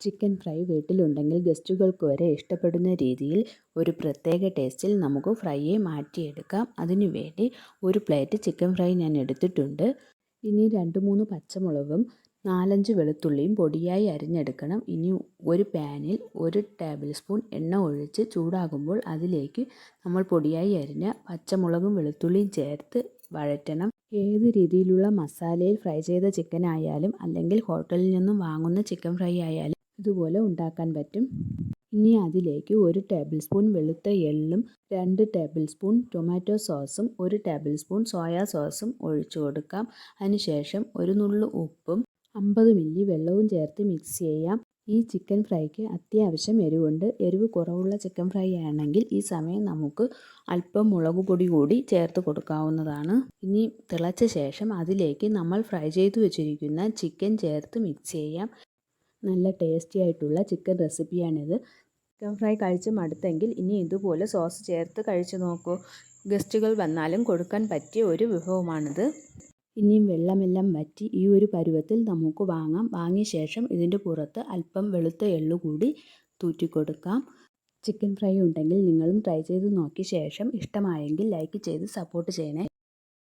Chicken fry വീട്ടിലുണ്ടെങ്കിൽ ഗസ്റ്റുകൾക്ക് വരെ ഇഷ്ടപ്പെടുന്ന രീതിയിൽ ഒരു പ്രത്യേക ടേസ്റ്റിൽ നമുക്ക് ഫ്രൈയെ മാറ്റിയെടുക്കാം. അതിനു വേണ്ടി ഒരു പ്ലേറ്റ് ചിക്കൻ ഫ്രൈ ഞാൻ എടുത്തിട്ടുണ്ട്. ഇനി രണ്ട് മൂന്ന് പച്ചമുളകും നാലഞ്ച് വെളുത്തുള്ളിയും പൊടിയായി അരിഞ്ഞെടുക്കണം. ഇനി ഒരു പാനിൽ ഒരു ടേബിൾ സ്പൂൺ എണ്ണ ഒഴിച്ച് ചൂടാകുമ്പോൾ അതിലേക്ക് നമ്മൾ പൊടിയായി അരിഞ്ഞ പച്ചമുളകും വെളുത്തുള്ളിയും ചേർത്ത് വഴറ്റണം. ഏത് രീതിയിലുള്ള മസാലയിൽ ഫ്രൈ ചെയ്ത ചിക്കൻ ആയാലും അല്ലെങ്കിൽ ഹോട്ടലിൽ നിന്നും വാങ്ങുന്ന ചിക്കൻ ഫ്രൈ ആയാലും ഇതുപോലെ ഉണ്ടാക്കാൻ പറ്റും. ഇനി അതിലേക്ക് ഒരു ടേബിൾ സ്പൂൺ വെളുത്ത എള്ളും രണ്ട് ടേബിൾ സ്പൂൺ ടൊമാറ്റോ സോസും ഒരു ടേബിൾ സ്പൂൺ സോയാ സോസും ഒഴിച്ചു കൊടുക്കാം. അതിനുശേഷം ഒരു നുള്ളു ഉപ്പും അമ്പത് മില്ലി വെള്ളവും ചേർത്ത് മിക്സ് ചെയ്യാം. ഈ ചിക്കൻ ഫ്രൈക്ക് അത്യാവശ്യം എരിവുണ്ട്. എരിവ് കുറവുള്ള ചിക്കൻ ഫ്രൈ ആണെങ്കിൽ ഈ സമയം നമുക്ക് അല്പം മുളക് പൊടി കൂടി ചേർത്ത് കൊടുക്കാവുന്നതാണ്. ഇനി തിളച്ച ശേഷം അതിലേക്ക് നമ്മൾ ഫ്രൈ ചെയ്ത് വെച്ചിരിക്കുന്ന ചിക്കൻ ചേർത്ത് മിക്സ് ചെയ്യാം. നല്ല ടേസ്റ്റി ആയിട്ടുള്ള ചിക്കൻ റെസിപ്പിയാണിത് ചിക്കൻ ഫ്രൈ കഴിച്ച് മടുത്തെങ്കിൽ ഇനി ഇതുപോലെ സോസ് ചേർത്ത് കഴിച്ച് നോക്കൂ. ഗസ്റ്റുകൾ വന്നാലും കൊടുക്കാൻ പറ്റിയ ഒരു വിഭവമാണിത്. ഇനിയും വെള്ളമെല്ലാം വറ്റി ഈ ഒരു പരുവത്തിൽ നമുക്ക് വാങ്ങാം. വാങ്ങിയ ശേഷം ഇതിന്റെ പുറത്ത് അല്പം വെളുത്ത എള്ളു കൂടി തൂറ്റിക്കൊടുക്കാം. ചിക്കൻ ഫ്രൈ ഉണ്ടെങ്കിൽ നിങ്ങളും ട്രൈ ചെയ്ത് നോക്കിയ ശേഷം ഇഷ്ടമായെങ്കിൽ ലൈക്ക് ചെയ്ത് സപ്പോർട്ട് ചെയ്യണേ.